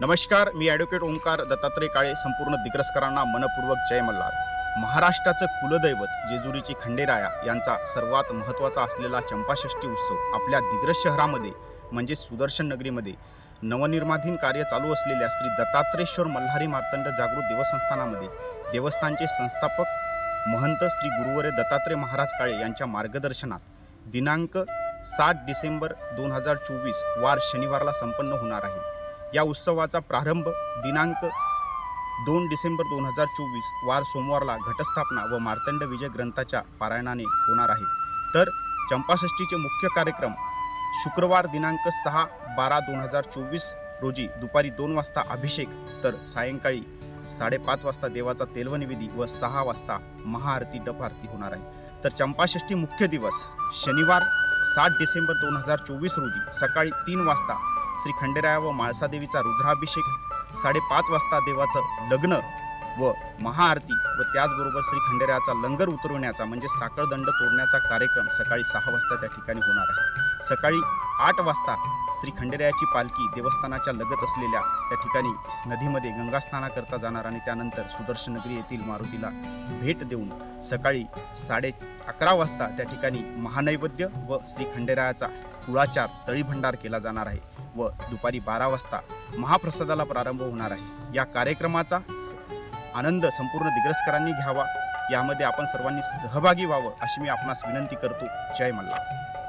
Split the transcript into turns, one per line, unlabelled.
नमस्कार मी ॲडव्होकेट ओंकार दत्तात्रय काळे संपूर्ण दिग्रसकरांना मनपूर्वक जय मल्हार. महाराष्ट्राचं कुलदैवत जेजुरीची खंडेराया यांचा सर्वात महत्त्वाचा असलेला चंपाषष्ठी उत्सव आपल्या दिग्रस शहरामध्ये म्हणजे सुदर्शन नगरीमध्ये नवनिर्माधीन कार्य चालू असलेल्या श्री दत्तात्रेश्वर मल्हारी मार्तंड जागृत देवस्थानामध्ये देवस्थानचे संस्थापक महंत श्री गुरुवरे दत्तात्रय महाराज काळे यांच्या मार्गदर्शनात दिनांक सात डिसेंबर दोन हजार चोवीस वार शनिवारला संपन्न होणार आहे. या उत्सवाचा प्रारंभ दिनांक दोन डिसेंबर दोन हजार चोवीस वार सोमवारला घटस्थापना व मार्तंड विजय ग्रंथाच्या पारायणाने होणार आहे. तर चंपाषष्ठीचे मुख्य कार्यक्रम शुक्रवार दिनांक सहा बारा दोन हजार चोवीस रोजी दुपारी दोन वाजता अभिषेक तर सायंकाळी साडेपाच वाजता देवाचा तेलवनिविधी व सहा वाजता महाआरती डप आरती होणार आहे. तर चंपाषष्ठी मुख्य दिवस शनिवार सात डिसेंबर दोन हजार चोवीस रोजी सकाळी तीन वाजता श्री खंडेराया व माळसादेवीचा रुद्राभिषेक साडेपाच वाजता देवाचं लग्न व महाआरती व त्याचबरोबर श्री खंडेरायाचा लंगर उतरवण्याचा म्हणजे साखळदंड तोडण्याचा कार्यक्रम सकाळी सहा वाजता त्या ठिकाणी होणार आहे. सकाळी आठ वाजता श्री खंडेरायाची पालखी देवस्थानाच्या लगत असलेल्या त्या ठिकाणी नदीमध्ये गंगास्नानाकरता जाणार आणि त्यानंतर सुदर्शन नगरी येथील मारुतीला भेट देऊन सकाळी साडे अकरा वाजता त्या ठिकाणी महानैवेद्य व श्री खंडेरायाचा कुळाचार तळीभंडार केला जाणार आहे. व दुपारी बारा वाजता महाप्रसादाला प्रारंभ होणार आहे. या कार्यक्रमाचा आनंद संपूर्ण दिग्रसकरांनी घ्यावा. यामध्ये आपण सर्वांनी सहभागी व्हावं अशी मी आपणास विनंती करतो. जय मल्हार.